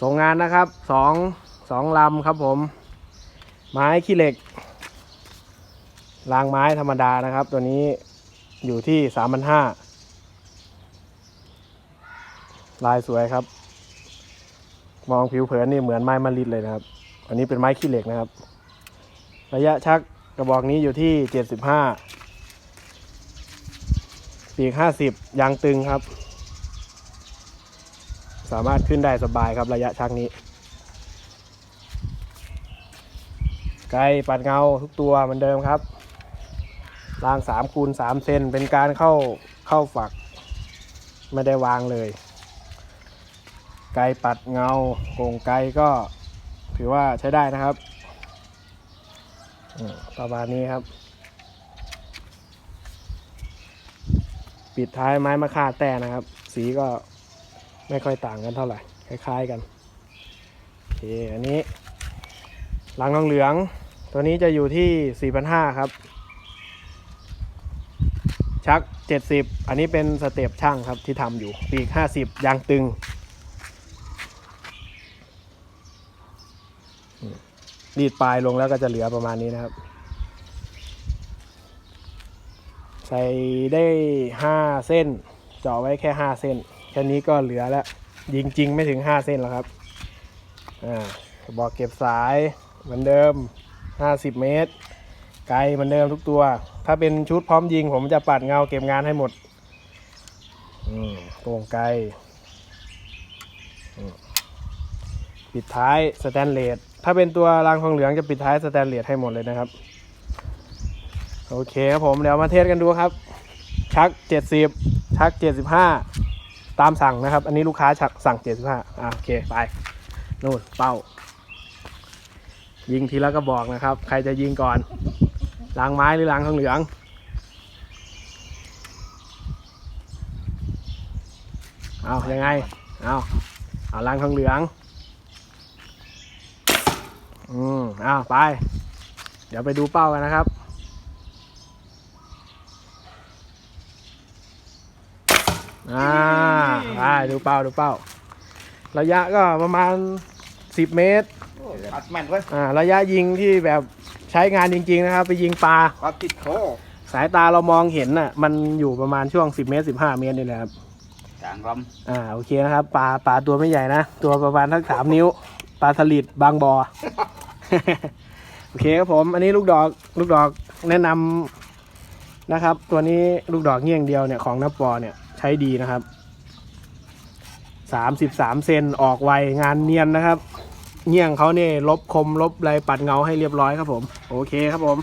ส่งงานนะครับสองสองลำครับผม ไม้ขี้เหล็ก รางไม้ธรรมดานะครับ ตัวนี้อยู่ที่สามพันห้าลายสวยครับ มองผิวเผินนี่เหมือนไม้มะลิดเลยนะครับ อันนี้เป็นไม้ขี้เหล็กนะครับ ระยะชักกระบอกนี้อยู่ที่เจ็ดสิบห้าปีกห้าสิบยางตึงครับ สามารถขึ้นได้สบายครับระยะชักนี้ ไกลปัดเงาทุกตัวเหมือนเดิมครับรางสามคูณสามเซนเป็นการเข้าเข้าฝัก ไม่ได้วางเลย ไกลปัดเงาโก่งไกลก็ถือว่าใช้ได้นะครับประมาณนี้ครับ ปิดท้ายไม้มะค่าแต้นะครับ สีก็ ไม่ค่อยต่างกันเท่าไหร่ คล้าย ๆกันโอเคอันนี้หลังทองเหลือง ตัวนี้จะอยู่ที่ 4,500 ครับ ชัก 70 อันนี้เป็นสเต็ปช่างครับที่ทำอยู่ ปีก 50 ยางตึงอืมรีดปลายลงแล้วก็จะเหลือประมาณนี้นะครับ ใส่ได้ 5 เส้น เจาะไว้แค่ 5 เส้น ค่นี้ก็เหลือแล้ว ยิงจริงไม่ถึง 5 เส้นแล้วครับ อ่าบอกเก็บสายเหมือนเดิม 50 เมตร ไกลเหมือนเดิมทุกตัว ถ้าเป็นชุดพร้อมยิงผมจะปัดเงาเก็บงานให้หมดอืมโปร่งไกลอืมปิดท้ายสแตนเลส ถ้าเป็นตัวรางทองเหลืองจะปิดท้ายสแตนเลสให้หมดเลยนะครับ โอเคครับผม เดี๋ยวมาเทสกันดูครับ ชัก 70 ชัก 75 ตามสั่งนะครับ อันนี้ลูกค้าชักสั่ง 75อ่าโอเคไปนู่นเป้า ยิงทีละก็บอกนะครับ ใครจะยิงก่อนล้างไม้หรือล้างทองเหลืองเอายังไงเอาเอาล้างทองเหลืองอืมเอาไป เดี๋ยวไปดูเป้ากันนะครับ อ่าไปดูเป้าดูเป้า ระยะก็ประมาณ 10 เมตร อัดแม่นเว้ยอ่า ระยะยิงที่แบบใช้งานจริง ๆ นะครับ ไปยิงปลาความติดโคสายตาเรามองเห็นน่ะ มันอยู่ประมาณช่วง 10 เมตร 15 เมตรนี่แหละครับจางลอ่า โอเคนะครับ ปลา ปลาตัวไม่ใหญ่นะ ตัวประมาณทักสามนิ้ว ปลาสลิดบางบอ โอเคครับผม อันนี้ลูกดอก ลูกดอกแนะนำนะครับ ตัวนี้ลูกดอกเงี้ยงเดียวเนี่ยของน้าปอเนี่ยใช้ดีนะครับสามสิบสามเซนออกไวงานเนียนนะครับเงี่ยงเขาเนี่ยลบคมลบไรปัดเงาให้เรียบร้อยครับผม โอเคครับผม